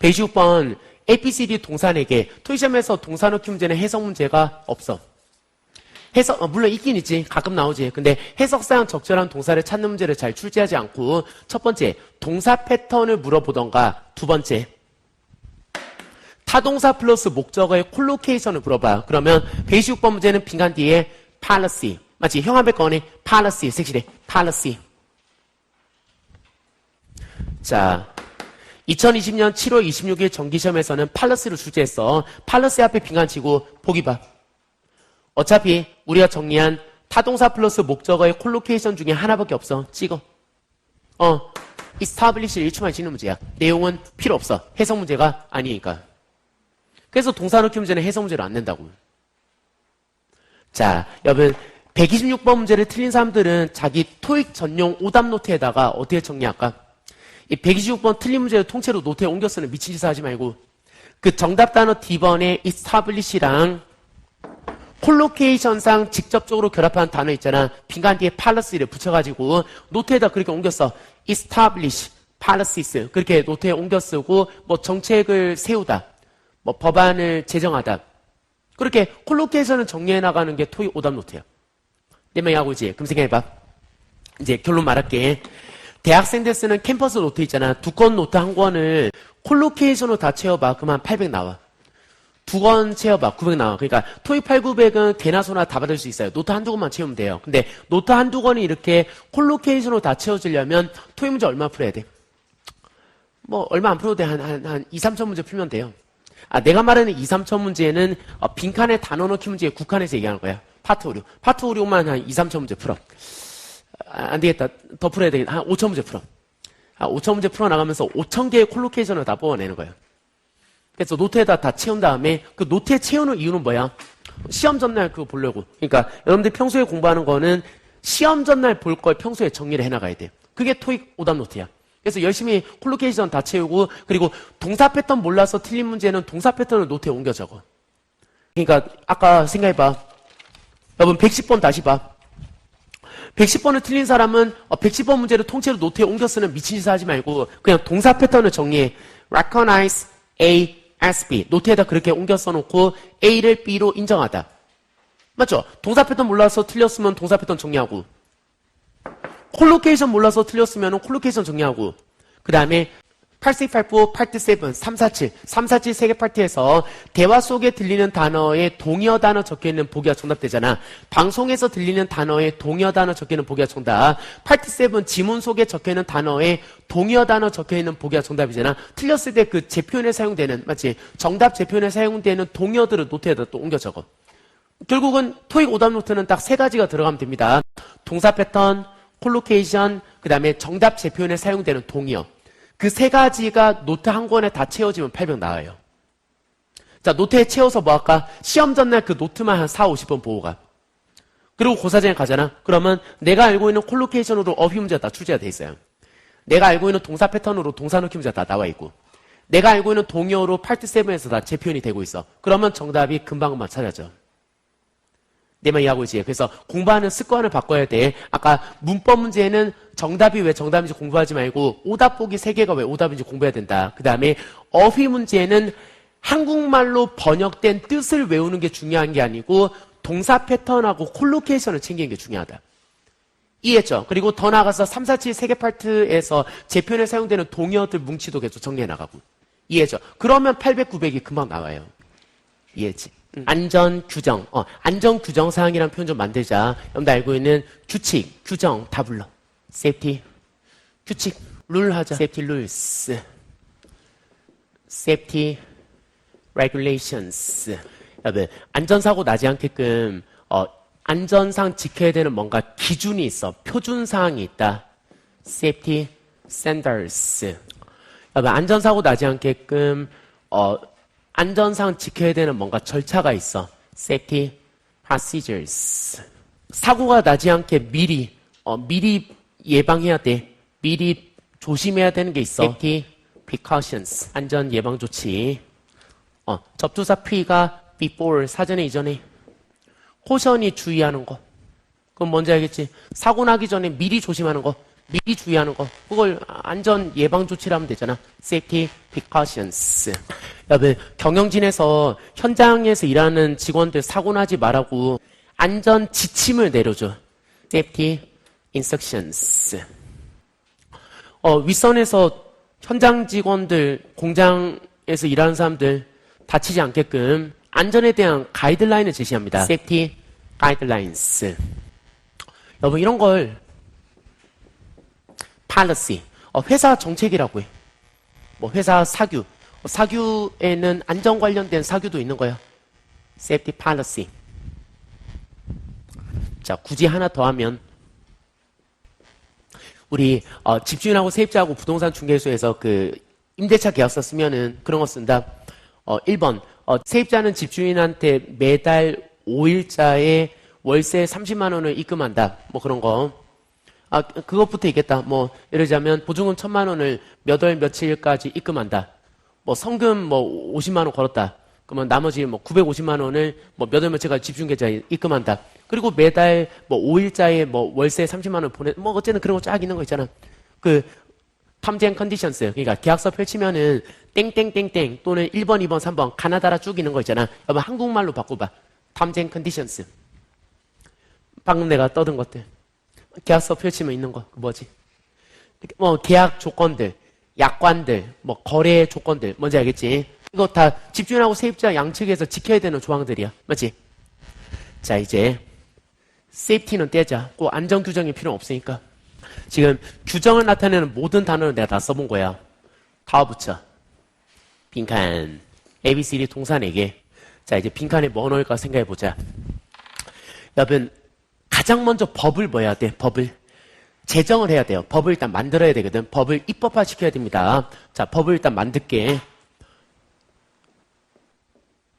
126번 ABCD 동산에게 토시험에서 동산 넣기 문제는 해석 문제가 없어. 해석 어, 물론 있긴 있지. 가끔 나오지. 근데 해석상 적절한 동사를 찾는 문제를 잘 출제하지 않고 첫 번째 동사 패턴을 물어보던가. 두 번째 타동사 플러스 목적어의 콜로케이션을 물어봐. 그러면 126번 문제는 빈칸 뒤에 policy. 맞지 형한배 거네 policy 색실해. policy. 자 2020년 7월 26일 정기시험에서는 팔러스를 출제했어 팔러스 앞에 빈칸 치고 보기 봐 어차피 우리가 정리한 타동사 플러스 목적어의 콜로케이션 중에 하나밖에 없어. 찍어. 어, establish를 1초만 찍는 문제야. 내용은 필요 없어. 해석 문제가 아니니까. 그래서 동사 넣기 문제는 해석 문제로 안 낸다고. 자, 여러분 126번 문제를 틀린 사람들은 자기 토익 전용 오답 노트에다가 어떻게 정리할까? 이 126번 틀린 문제를 통째로 노트에 옮겨 쓰는 미친 짓을 하지 말고 그 정답 단어 D번에 establish랑 콜로케이션상 직접적으로 결합한 단어 있잖아. 빈칸 뒤에 팔러스를 붙여가지고 노트에다 그렇게 옮겼어. establish, policies 그렇게 노트에 옮겨 쓰고 뭐 정책을 세우다, 뭐 법안을 제정하다. 그렇게 콜로케이션을 정리해 나가는 게 토익 오답 노트야. 내 말이 하고? 그럼 생각해봐. 이제 결론 말할게. 대학생들 쓰는 캠퍼스 노트 있잖아. 두 권 노트 한 권을 콜로케이션으로 다 채워봐. 그러면 800 나와. 두 권 채워봐. 900 나와. 그러니까 토익 8, 900은 개나 소나 다 받을 수 있어요. 노트 한두 권만 채우면 돼요. 근데 노트 한두 권이 이렇게 콜로케이션으로 다 채워지려면 토익 문제 얼마 풀어야 돼? 뭐 얼마 안 풀어도 돼. 한, 한, 한 2, 3천 문제 풀면 돼요. 아, 내가 말하는 2, 3천 문제는 어, 빈칸에 단어 넣기 문제에 국한해서 얘기하는 거야. 파트 오류. 파트 오류만 한 2, 3천 문제 풀어. 아, 안 되겠다. 더 풀어야 되겠다. 한 5천 문제 풀어. 아, 5천 문제 풀어나가면서 5천 개의 콜로케이션을 다 뽑아내는 거예요. 그래서 노트에다 다 채운 다음에 그 노트에 채우는 이유는 뭐야? 시험 전날 그거 보려고. 그러니까 여러분들 평소에 공부하는 거는 시험 전날 볼 걸 평소에 정리를 해나가야 돼. 그게 토익 오답 노트야. 그래서 열심히 콜로케이션 다 채우고 그리고 동사 패턴 몰라서 틀린 문제는 동사 패턴을 노트에 옮겨 적어. 그러니까 아까 생각해봐. 여러분 110번 다시 봐. 110번을 틀린 사람은 110번 문제를 통째로 노트에 옮겨 쓰는 미친 짓을 하지 말고 그냥 동사 패턴을 정리해. recognize A as B. 노트에다 그렇게 옮겨 써놓고 A를 B로 인정하다. 맞죠? 동사 패턴 몰라서 틀렸으면 동사 패턴 정리하고 콜로케이션 몰라서 틀렸으면 콜로케이션 정리하고 그 다음에 868, 87, 347, 347세개 파트에서 대화 속에 들리는 단어에 동의어 단어 적혀있는 보기가 정답 되잖아. 방송에서 들리는 단어에 동의어 단어 적혀있는 보기가 정답. 87 지문 속에 적혀있는 단어에 동의어 단어 적혀있는 보기가 정답이잖아. 틀렸을 때 그 재표현에 사용되는 맞지? 정답 재표현에 사용되는 동의어들을 노트에다 또 옮겨 적어. 결국은 토익 오답 노트는 딱 세 가지가 들어가면 됩니다. 동사 패턴, 콜로케이션, 그 다음에 정답 재표현에 사용되는 동의어. 그 세 가지가 노트 한 권에 다 채워지면 800 나와요. 자, 노트에 채워서 뭐 할까? 시험 전날 그 노트만 한 4, 50번 보고 가. 그리고 고사장에 가잖아. 그러면 내가 알고 있는 콜로케이션으로 어휘 문제가 다 출제가 돼 있어요. 내가 알고 있는 동사 패턴으로 동사 넣기 문제가 다 나와 있고. 내가 알고 있는 동의어로 파트 7에서 다 재표현이 되고 있어. 그러면 정답이 금방금방 찾아져. 내 말 이해하고 있지? 그래서 공부하는 습관을 바꿔야 돼. 아까 문법 문제는 정답이 왜 정답인지 공부하지 말고 오답 보기 세 개가 왜 오답인지 공부해야 된다. 그 다음에 어휘 문제는 한국말로 번역된 뜻을 외우는 게 중요한 게 아니고 동사 패턴하고 콜로케이션을 챙기는 게 중요하다. 이해했죠? 그리고 더 나아가서 3, 4, 7세개 파트에서 재편에 사용되는 동의어들 뭉치도 계속 정리해 나가고. 이해했죠? 그러면 800, 900이 금방 나와요. 이해했 지? 안전 규정, 어, 안전 규정 사항이라는 표현 좀 만들자. 여러분들 알고 있는 규칙, 규정 다 불러. safety, 규칙, 룰 하자. safety rules, safety regulations. 여러분 안전사고 나지 않게끔 어, 안전상 지켜야 되는 뭔가 기준이 있어. 표준 사항이 있다. safety standards. 여러분 안전사고 나지 않게끔 어, 안전상 지켜야 되는 뭔가 절차가 있어. safety procedures. 사고가 나지 않게 미리 어, 미리 예방해야 돼. 미리 조심해야 되는 게 있어. safety precautions. 안전 예방 조치. 어, 접두사 pre가 before 사전에 이전에 호션이 주의하는 거. 그건 뭔지 알겠지? 사고 나기 전에 미리 조심하는 거. 미리 주의하는 거. 그걸 안전 예방 조치를 하면 되잖아. safety precautions. 여러분, 경영진에서 현장에서 일하는 직원들 사고 나지 말라고 안전 지침을 내려줘. safety instructions. 어, 윗선에서 현장 직원들, 공장에서 일하는 사람들 다치지 않게끔 안전에 대한 가이드라인을 제시합니다. safety guidelines. 여러분, 이런 걸 policy, 어, 회사 정책이라고 해. 뭐 회사 사규, 어, 사규에는 안전 관련된 사규도 있는 거야. safety policy. 자, 굳이 하나 더 하면 우리 어, 집주인하고 세입자하고 부동산 중개소에서 그 임대차 계약서 쓰면은 그런 거 쓴다. 어, 1번 어, 세입자는 집주인한테 매달 5일자에 월세 30만 원을 입금한다. 뭐 그런 거. 아, 그것부터 있겠다. 뭐, 예를 들자면, 보증금 천만 원을 몇 월 며칠까지 입금한다. 뭐, 성금 뭐, 50만 원 걸었다. 그러면 나머지 뭐, 950만 원을 뭐, 몇 월 며칠까지 집중계좌에 입금한다. 그리고 매달 뭐, 5일자에 뭐, 월세 30만 원 보내, 뭐, 어쨌든 그런 거 쫙 있는 거 있잖아. 그, 앤 컨디션스. 그러니까 계약서 펼치면은, 땡땡땡땡 또는 1번, 2번, 3번, 가나다라 쭉 있는 거 있잖아. 여러분, 한국말로 바꿔봐. 앤 컨디션스. 방금 내가 떠든 것들. 계약서 펼치면 있는 거, 그 뭐지? 뭐, 계약 조건들, 약관들, 뭐, 거래 조건들, 뭔지 알겠지? 이거 다 집주인하고 세입자 양측에서 지켜야 되는 조항들이야. 맞지? 자, 이제, 세이프티는 떼자. 꼭 안전 규정이 필요 없으니까. 지금 규정을 나타내는 모든 단어를 내가 다 써본 거야. 다 붙여. 빈칸. ABCD 4개. 자, 이제 빈칸에 뭐 넣을까 생각해 보자. 여러분, 가장 먼저 법을 뭐 해야 돼? 법을. 제정을 해야 돼요. 법을 일단 만들어야 되거든. 법을 입법화 시켜야 됩니다. 자, 법을 일단 만들게.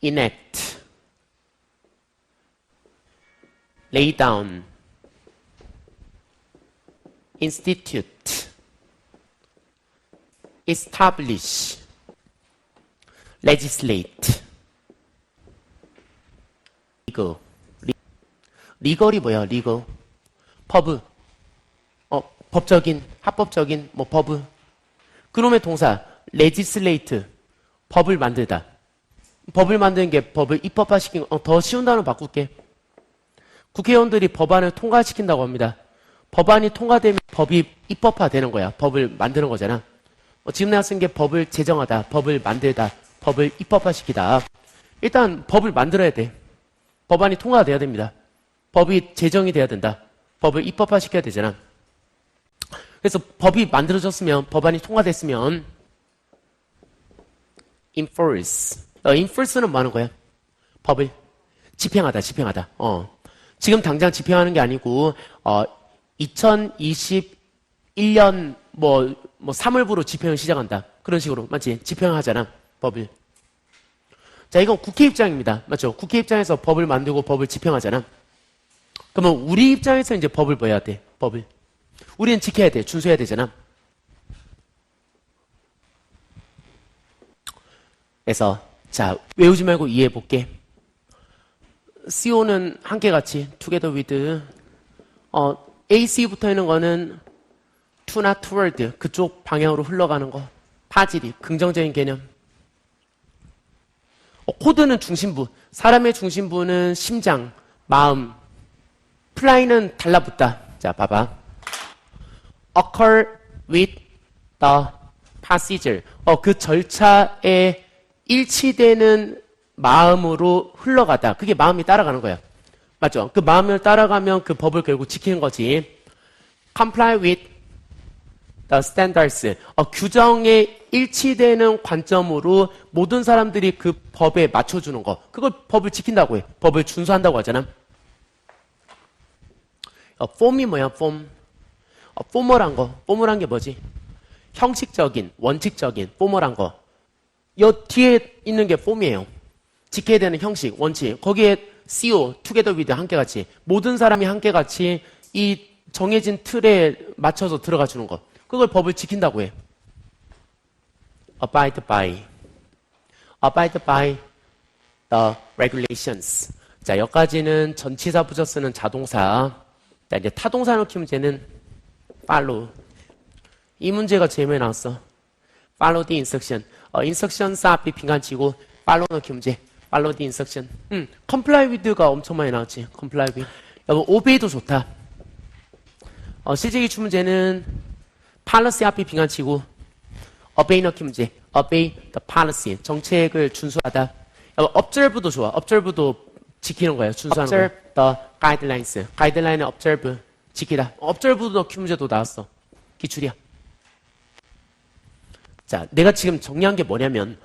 enact. lay down. institute. establish. legislate. 이거. 리걸이 뭐야, 리걸? 퍼브. 어, 법적인, 합법적인, 뭐, 법브. 그놈의 동사, legislate. 법을 만들다. 법을 만드는 게 법을 입법화시킨, 어, 더 쉬운 단어 바꿀게. 국회의원들이 법안을 통과시킨다고 합니다. 법안이 통과되면 법이 입법화되는 거야. 법을 만드는 거잖아. 어, 지금 내가 쓴 게 법을 제정하다, 법을 만들다, 법을 입법화시키다. 일단 법을 만들어야 돼. 법안이 통과돼야 됩니다. 법이 제정이 돼야 된다. 법을 입법화 시켜야 되잖아. 그래서 법이 만들어졌으면, 법안이 통과됐으면, enforce. 어, enforce는 뭐 하는 거야? 법을 집행하다, 집행하다. 어. 지금 당장 집행하는 게 아니고, 어, 2021년 뭐, 뭐 3월부로 집행을 시작한다. 그런 식으로. 맞지? 집행하잖아. 법을. 자, 이건 국회 입장입니다. 맞죠? 국회 입장에서 법을 만들고 법을 집행하잖아. 그러면 우리 입장에서 이제 법을 뭐 해야 돼? 법을. 우리는 지켜야 돼. 준수해야 되잖아. 그래서 자 외우지 말고 이해해 볼게. CO는 한개같이 together with 어, AC 붙어 있는 거는 to나 toward 그쪽 방향으로 흘러가는 거. 파질이 긍정적인 개념. 어, 코드는 중심부. 사람의 중심부는 심장, 마음. 플라이는 달라붙다. 자, 봐봐. occur with the procedure. 어, 그 절차에 일치되는 마음으로 흘러가다. 그게 마음이 따라가는 거야. 맞죠? 그 마음을 따라가면 그 법을 결국 지키는 거지. comply with the standards. 어, 규정에 일치되는 관점으로 모든 사람들이 그 법에 맞춰주는 거. 그걸 법을 지킨다고 해. 법을 준수한다고 하잖아. 어, 폼이 뭐야, 폼? 어, 포멀한 거. 포멀한 게 뭐지? 형식적인, 원칙적인, 포멀한 거. 여 뒤에 있는 게 폼이에요. 지켜야 되는 형식, 원칙. 거기에 CO, together with 함께같이. 모든 사람이 함께같이 이 정해진 틀에 맞춰서 들어가 주는 것. 그걸 법을 지킨다고 해. abide by. abide by the regulations. 자, 여기까지는 전치사 부저 쓰는 자동사. 자, 이제 넣기면 쟤는 follow. 이 문제가 제일 많이 나왔어. follow the instruction. 어, instruction 앞이 빈칸치고 follow 넣기 문제. follow the instruction. 음, comply with가 엄청 많이 나왔지. comply with. 여보, obey도 좋다. 어, 실제 기출 문제는 policy 앞이 빈칸치고 obey 넣기 문제. obey the policy. 정책을 준수하다. 여보, observe도 좋아. observe도 지키는 거예요. 준수하는 거예요. Guidelines. 가이드라인을 observe. 지키다. observe도 넣기 문제도 나왔어. 기출이야. 자, 내가 지금 정리한 게 뭐냐면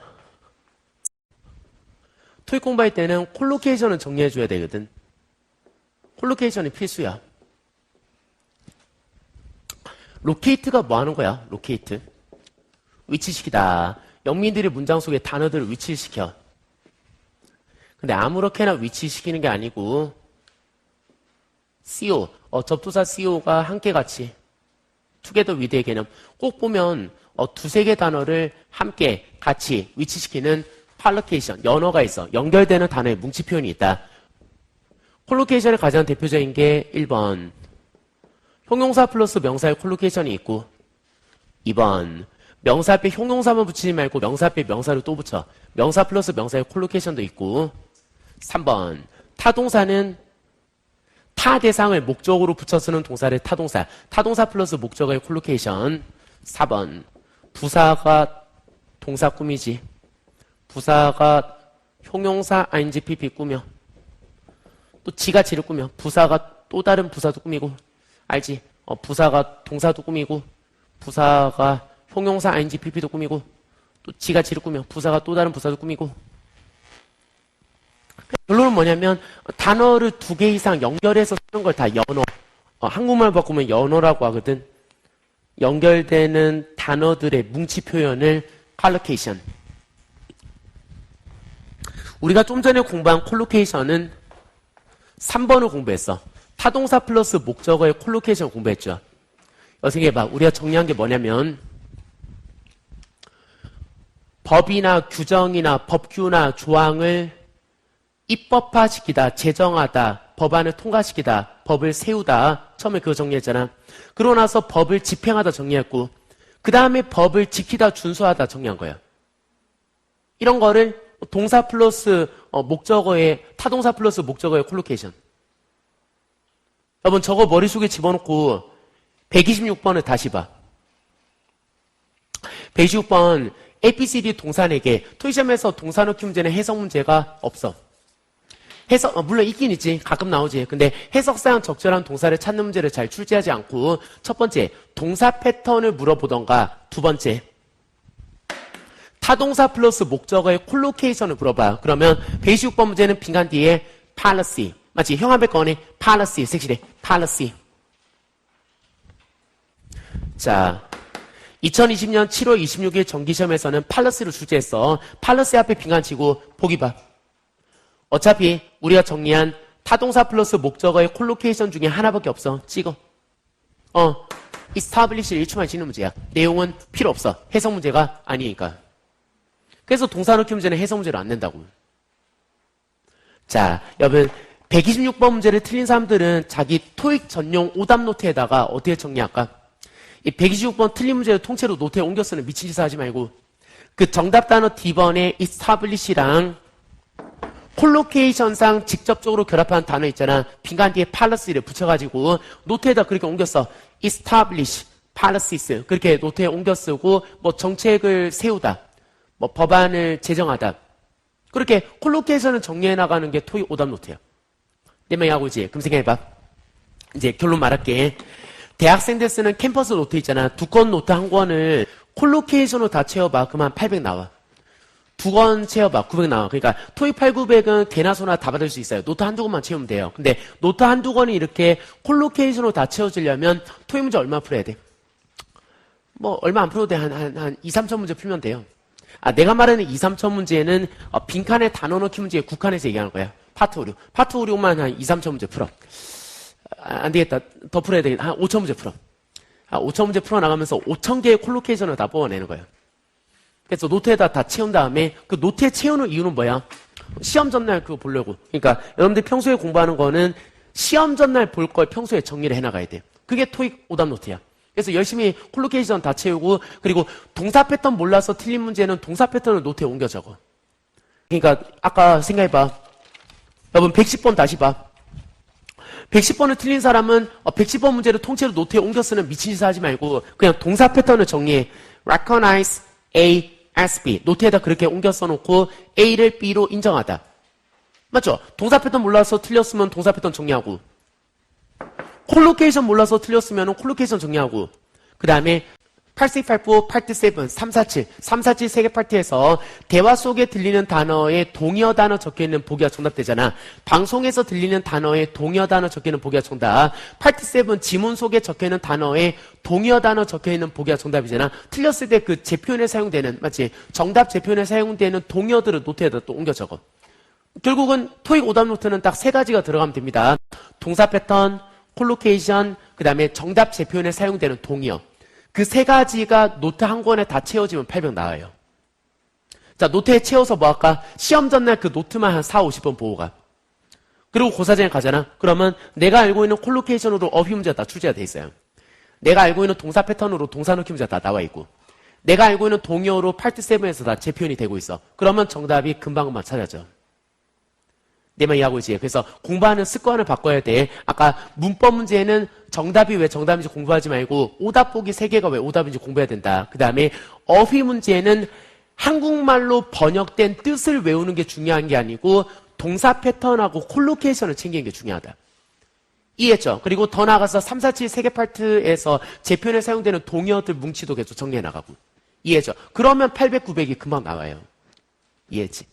토익 공부할 때는 콜로케이션을 정리해줘야 되거든. 콜로케이션이 필수야. 로케이트가 뭐 하는 거야? 로케이트. 위치시키다. 영민들이 문장 속에 단어들을 위치시켜. 근데 아무렇게나 위치시키는 게 아니고 CO, 어, 접두사 CO가 함께 같이 투게더 위드의 개념. 꼭 보면 어, 두세 개 단어를 함께 같이 위치시키는 팔로케이션, 연어가 있어. 연결되는 단어의 뭉치 표현이 있다. 콜로케이션의 가장 대표적인 게 1번. 형용사 플러스 명사의 콜로케이션이 있고 2번. 명사 앞에 형용사만 붙이지 말고 명사 앞에 명사를 또 붙여. 명사 플러스 명사의 콜로케이션도 있고 3번. 타동사는 타 대상을 목적으로 붙여 쓰는 동사를 타동사. 타동사 플러스 목적어의 콜로케이션. 4번. 부사가 동사 꾸미지. 부사가 형용사 ing pp 꾸며. 또 지가 지를 꾸며. 부사가 또 다른 부사도 꾸미고. 알지? 어, 부사가 동사도 꾸미고. 부사가 형용사 ing pp도 꾸미고. 또 지가 지를 꾸며. 부사가 또 다른 부사도 꾸미고. 결론은 뭐냐면 단어를 두 개 이상 연결해서 쓰는 걸 다 연어. 어, 한국말 바꾸면 연어라고 하거든. 연결되는 단어들의 뭉치 표현을 컬로케이션. 우리가 좀 전에 공부한 콜로케이션은 3번을 공부했어. 타동사 플러스 목적어의 콜로케이션 공부했죠. 여생해 봐. 우리가 정리한 게 뭐냐면 법이나 규정이나 법규나 조항을 입법화시키다, 제정하다, 법안을 통과시키다, 법을 세우다. 처음에 그거 정리했잖아. 그러고 나서 법을 집행하다 정리했고, 그 다음에 법을 지키다, 준수하다 정리한 거야. 이런 거를 동사 플러스 어, 목적어의, 타동사 플러스 목적어의 콜로케이션. 여러분, 저거 머릿속에 집어넣고 126번을 다시 봐. 126번, ABCD 동사에게 토이점에서 동사 넣기 문제는 해석 문제가 없어. 해석, 어, 물론 있긴 있지. 가끔 나오지. 근데 해석상 적절한 동사를 찾는 문제를 잘 출제하지 않고, 첫 번째, 동사 패턴을 물어보던가, 두 번째, 타동사 플러스 목적어의 콜로케이션을 물어봐. 그러면 126번 문제는 빈칸 뒤에 policy. 맞지? 형합의 거네. policy. 색실해. policy. 자, 2020년 7월 26일 정기시험에서는 팔러스를 출제했어. 팔러스 앞에 빈칸 치고 보기 봐. 어차피 우리가 정리한 타동사 플러스 목적어의 콜로케이션 중에 하나밖에 없어. 찍어. 어, establish를 1초만 짓는 문제야. 내용은 필요 없어. 해석 문제가 아니니까. 그래서 동사 넣기 문제는 해석 문제로 안 낸다고. 자, 여러분 126번 문제를 틀린 사람들은 자기 토익 전용 오답 노트에다가 어떻게 정리할까? 이 126번 틀린 문제를 통째로 노트에 옮겨 쓰는 미친 짓을 하지 말고 그 정답 단어 D번에 establish랑 콜로케이션상 직접적으로 결합한 단어 있잖아. 빈칸 뒤에 policy를 붙여가지고 노트에다 그렇게 옮겨 써. establish, policies 그렇게 노트에 옮겨 쓰고 뭐 정책을 세우다. 뭐 법안을 제정하다. 그렇게 콜로케이션을 정리해 나가는 게 토익 오답 노트야. 내 명이 하고 있지. 그럼 생각해봐. 이제 결론 말할게. 대학생들 쓰는 캠퍼스 노트 있잖아. 두 권 노트 한 권을 콜로케이션으로 다 채워봐. 그만 800 나와. 두 권 채워봐. 900 나와. 그러니까 토익 8, 900은 개나 소나 다 받을 수 있어요. 노트 한두 권만 채우면 돼요. 근데 노트 한두 권이 이렇게 콜로케이션으로 다 채워지려면 토익 문제 얼마 풀어야 돼? 뭐 얼마 안 풀어도 돼. 한, 한, 한 2, 3천 문제 풀면 돼요. 아, 내가 말하는 2, 3천 문제는 어, 빈칸에 단어 넣기 문제 국한에서 얘기하는 거야. 파트 오류. 파트 오류만 한 2, 3천 문제 풀어. 아, 안 되겠다. 더 풀어야 되겠다. 한 5천 문제 풀어. 아, 5천 문제 풀어나가면서 5천 개의 콜로케이션을 다 뽑아내는 거예요. 그래서 노트에다 다 채운 다음에 그 노트에 채우는 이유는 뭐야? 시험 전날 그거 보려고. 그러니까 여러분들 평소에 공부하는 거는 시험 전날 볼 걸 평소에 정리를 해나가야 돼. 그게 토익 오답 노트야. 그래서 열심히 콜로케이션 다 채우고 그리고 동사 패턴 몰라서 틀린 문제는 동사 패턴을 노트에 옮겨 적어. 그러니까 아까 생각해봐. 여러분 110번 다시 봐. 110번을 틀린 사람은 110번 문제를 통째로 노트에 옮겨 쓰는 미친 짓 하지 말고 그냥 동사 패턴을 정리해. recognize A as B. 노트에다 그렇게 옮겨 써놓고 A를 B로 인정하다. 맞죠? 동사 패턴 몰라서 틀렸으면 동사 패턴 정리하고 콜로케이션 몰라서 틀렸으면 콜로케이션 정리하고 그 다음에 86, 87, 347, 347세개 파트에서 대화 속에 들리는 단어에 동의어 단어 적혀있는 보기가 정답 되잖아. 방송에서 들리는 단어에 동의어 단어 적혀있는 보기가 정답. 87 지문 속에 적혀있는 단어에 동의어 단어 적혀있는 보기가 정답이잖아. 틀렸을 때그 제표현에 사용되는, 맞지? 정답 제표현에 사용되는 동의어들을 노트에다 또 옮겨 적어. 결국은 토익 오답 노트는 딱 세 가지가 들어가면 됩니다. 동사 패턴, 콜로케이션, 그 다음에 정답 제표현에 사용되는 동의어. 그 세 가지가 노트 한 권에 다 채워지면 800 나와요. 자, 노트에 채워서 뭐 할까? 시험 전날 그 노트만 한 4, 50번 보고 가. 그리고 고사전에 가잖아. 그러면 내가 알고 있는 콜로케이션으로 어휘 문제가 다 출제가 돼 있어요. 내가 알고 있는 동사 패턴으로 동사 넣기 문제가 다 나와 있고. 내가 알고 있는 동의어로 87에서 다 재표현이 되고 있어. 그러면 정답이 금방금방 찾아져. 내말 이해하고 있지? 그래서 공부하는 습관을 바꿔야 돼. 아까 문법 문제는 정답이 왜 정답인지 공부하지 말고 오답 보기 세 개가 왜 오답인지 공부해야 된다. 그 다음에 어휘 문제는 한국말로 번역된 뜻을 외우는 게 중요한 게 아니고 동사 패턴하고 콜로케이션을 챙기는 게 중요하다. 이해했죠? 그리고 더 나아가서 3, 4, 7세개 파트에서 재표현에 사용되는 동의어들 뭉치도 계속 정리해 나가고. 이해했죠? 그러면 800, 900이 금방 나와요. 이해했지?